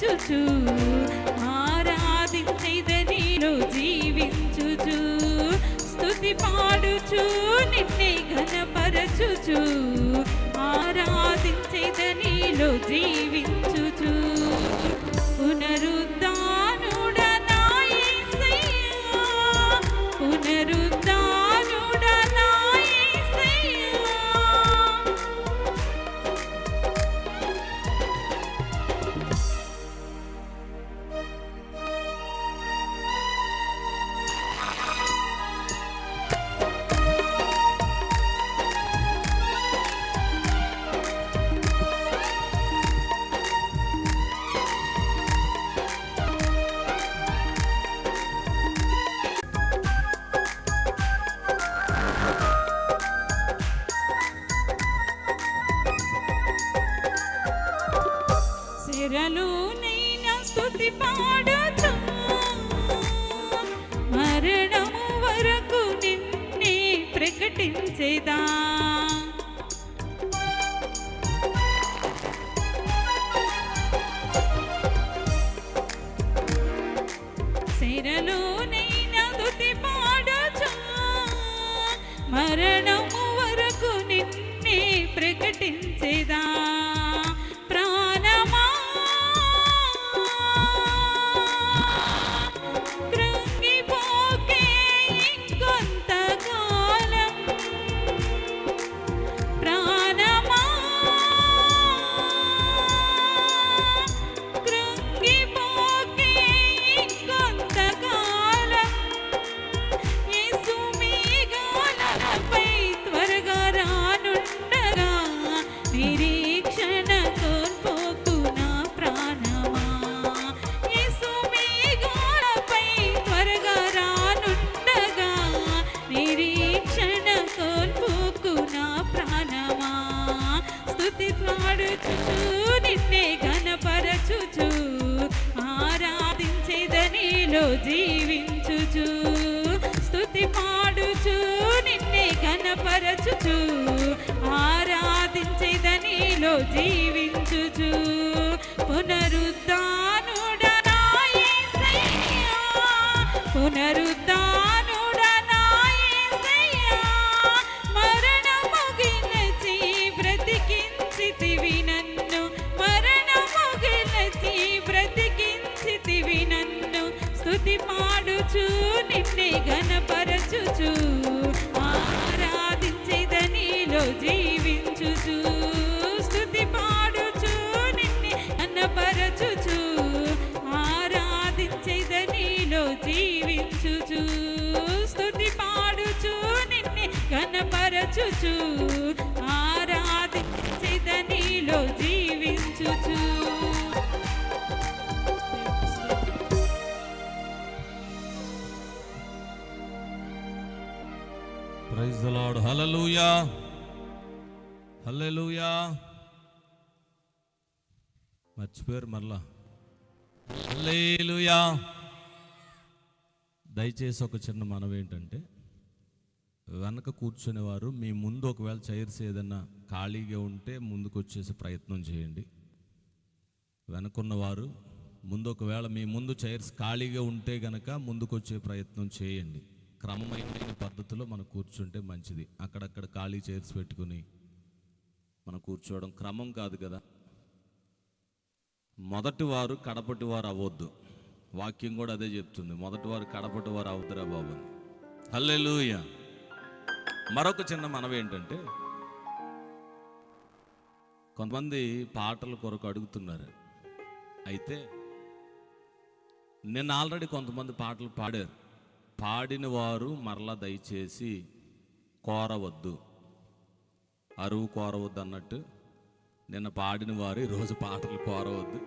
ఘనపరచుచు ఆరాధించేదనిలో జీవించుచు. స్థుతి పాడుచు నిన్నే ఘనపరచుచు. ఆరాధించేదనిలో జీవించుచు. ప్రకటించేదా జీవించుచు పునరుద్ధానుడా పునరుద్ధ ఘనపరచుచు ఆరాధించేదనిలో జీవించుచు praise the lord hallelujah hallelujah మర్చిపోయారు మరలా హల్లెలూయా దయచేసి ఒక చిన్న మనవి ఏంటంటే వెనక కూర్చునేవారు మీ ముందు ఒకవేళ చైర్స్ ఏదైనా ఖాళీగా ఉంటే ముందుకు వచ్చేసి ప్రయత్నం చేయండి. వెనకున్నవారు ముందు ఒకవేళ మీ ముందు చైర్స్ ఖాళీగా ఉంటే గనక ముందుకు వచ్చే ప్రయత్నం చేయండి. క్రమమైన పద్ధతిలో మనం కూర్చుంటే మంచిది. అక్కడక్కడ ఖాళీ చైర్స్ పెట్టుకుని మనం కూర్చోవడం క్రమం కాదు కదా. మొదటి వారు కడపటి వారు అవ్వద్దు. వాక్యం కూడా అదే చెప్తుంది. మొదటి వారు కడపటి వారు అవుతురా బాబు హల్లెలూయా. మరొక చిన్న మనవి ఏంటంటే కొంతమంది పాటల కొరకు అడుగుతున్నారు. అయితే నిన్న ఆల్రెడీ కొంతమంది పాటలు పాడారు. పాడిన వారు మరలా దయచేసి కోరవద్దు. అరువు కోరవద్దు అన్నట్టు నిన్న పాడిన వారు ఈరోజు పాటలు కోరవద్దు.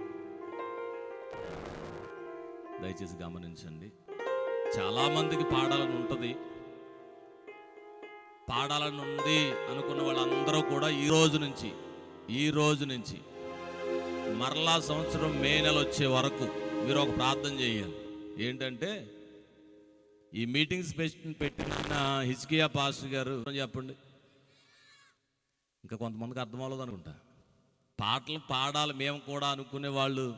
దయచేసి గమనించండి. చాలామందికి పాడాలని ఉంటుంది. పాడాలని ఉంది అనుకున్న వాళ్ళందరూ కూడా ఈ రోజు నుంచి ఈ రోజు నుంచి మరలా సంవత్సరం మే నెల వచ్చే వరకు మీరు ఒక ప్రార్థన చేయాలి. ఏంటంటే ఈ మీటింగ్స్ పెట్టి- పెట్టిన హిజ్కియా పాస్టర్ గారు చెప్పండి? ఇంకా కొంతమందికి అర్థం అవ్వలేదు అనుకుంటా. పాటలు పాడాలి మేము కూడా అనుకునే వాళ్ళు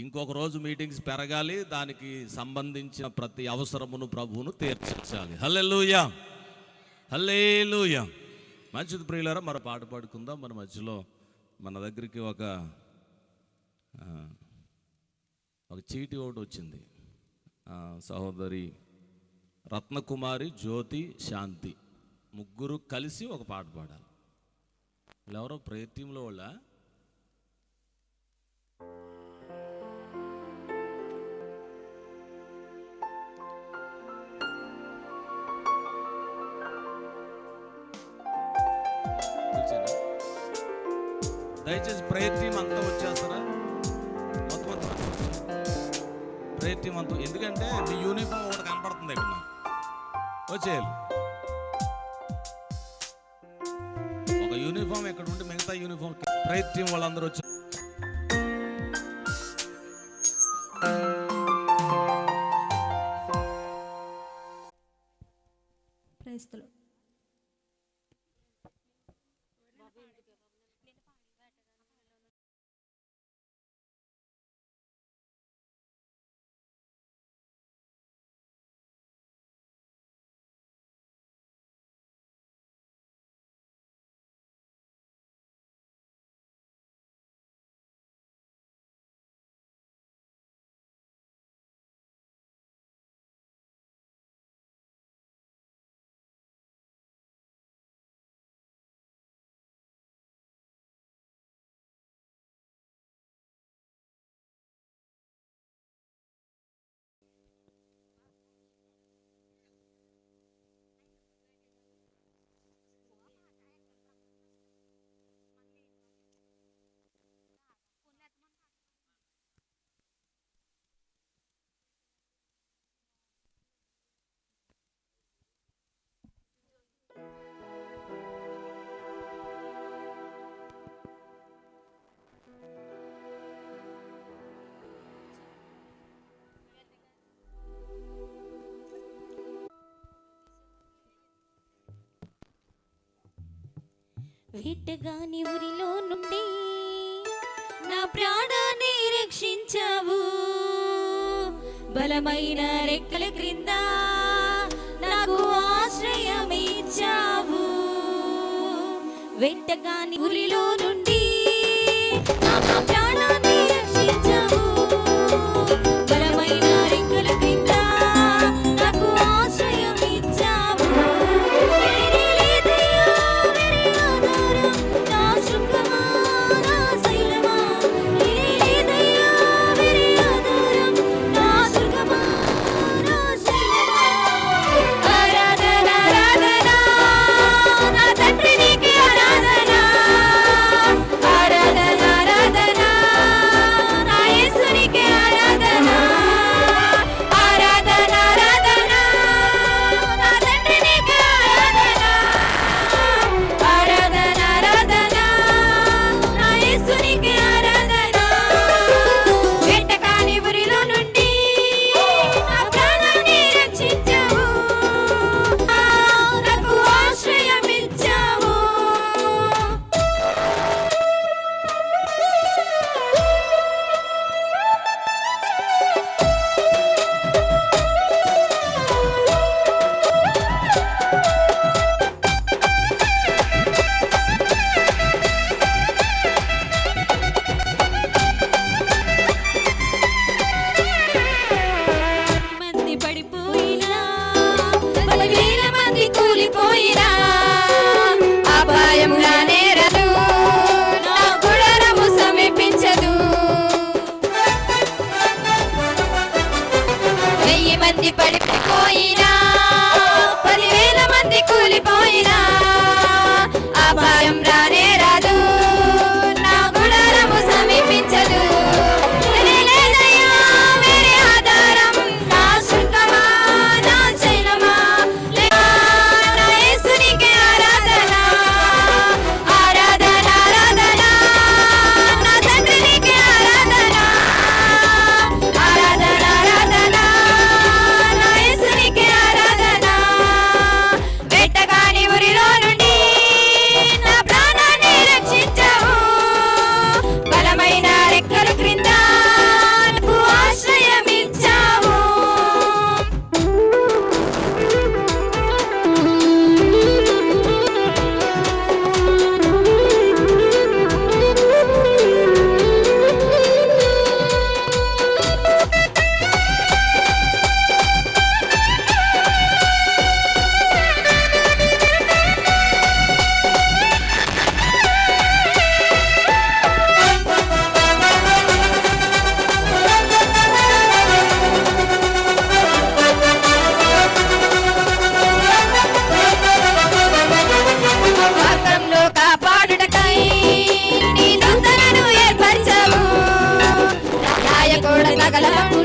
ఇంకొక రోజు మీటింగ్స్ పెరగాలి దానికి సంబంధించిన ప్రతి అవసరమును ప్రభువును తీర్చాలి హలో హల్లేలూయా. మంచిది ప్రియులారా మరో పాట పాడుకుందాం. మన మధ్యలో మన దగ్గరికి ఒక ఒక చీటి ఒకటి వచ్చింది. సహోదరి రత్నకుమారి జ్యోతి శాంతి. ముగ్గురు కలిసి ఒక పాట పాడాలి. వీళ్ళెవరో ప్రయత్నంలో వాళ్ళ? దయచేసి ప్రేయర్ టీం అంతా వచ్చేస్తారా? మొత్తం ప్రేయర్ టీం అంతా ఎందుకంటే మీ యూనిఫామ్ ఒకటి కనపడుతుంది ఇక్కడ వచ్చేయాలి. ఒక యూనిఫామ్ ఇక్కడ ఉంటే మిగతా యూనిఫామ్ ప్రేయర్ టీం వాళ్ళందరూ వచ్చారు వేటగాని ఊరిలో నుండి నా ప్రాణాన్ని రక్షించావు. బలమైన రెక్కల క్రింద నాకు ఆశ్రయం ఇచ్చావు వెంటగాని ఊరిలో నుండి నా ప్రాణాన్ని ni para el precoína. Calama.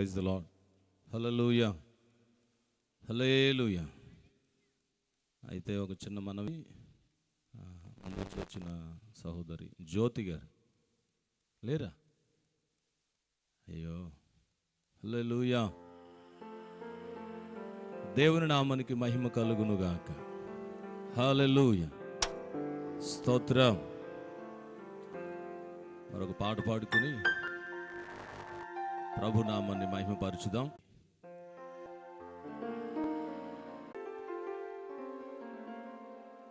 Praise the lord hallelujah hallelujah అయితే ఒక చిన్న మనవి ముందు వచ్చిన సహోదరి జ్యోతి గారు. లేరా? అయ్యో. హల్లెలూయా దేవుని నామానికి మహిమ కలుగునుగాక గాక. స్తోత్రం. మరొక పాట పాడుకుని ప్రభునామాన్ని మహిమపరచుదాం.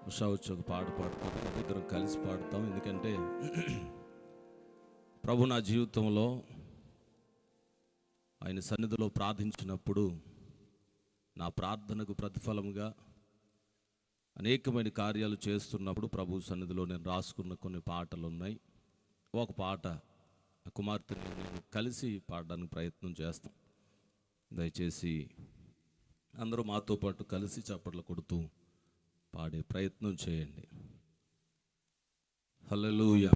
ఉషా వచ్చి ఒక పాట పాడుతుంది ఇద్దరం కలిసి పాడుతాం. ఎందుకంటే ప్రభు నా జీవితంలో ఆయన సన్నిధిలో ప్రార్థించినప్పుడు నా ప్రార్థనకు ప్రతిఫలముగా అనేకమైన కార్యాలు చేస్తున్నప్పుడు ప్రభు సన్నిధిలో నేను రాసుకున్న కొన్ని పాటలు ఉన్నాయి ఒక పాట కుమార్తెని నేను కలిసి పాడడానికి ప్రయత్నం చేస్తాం. దయచేసి అందరూ మాతో పాటు కలిసి చప్పట్లు కొడుతూ పాడే ప్రయత్నం చేయండి. హల్లెలూయా.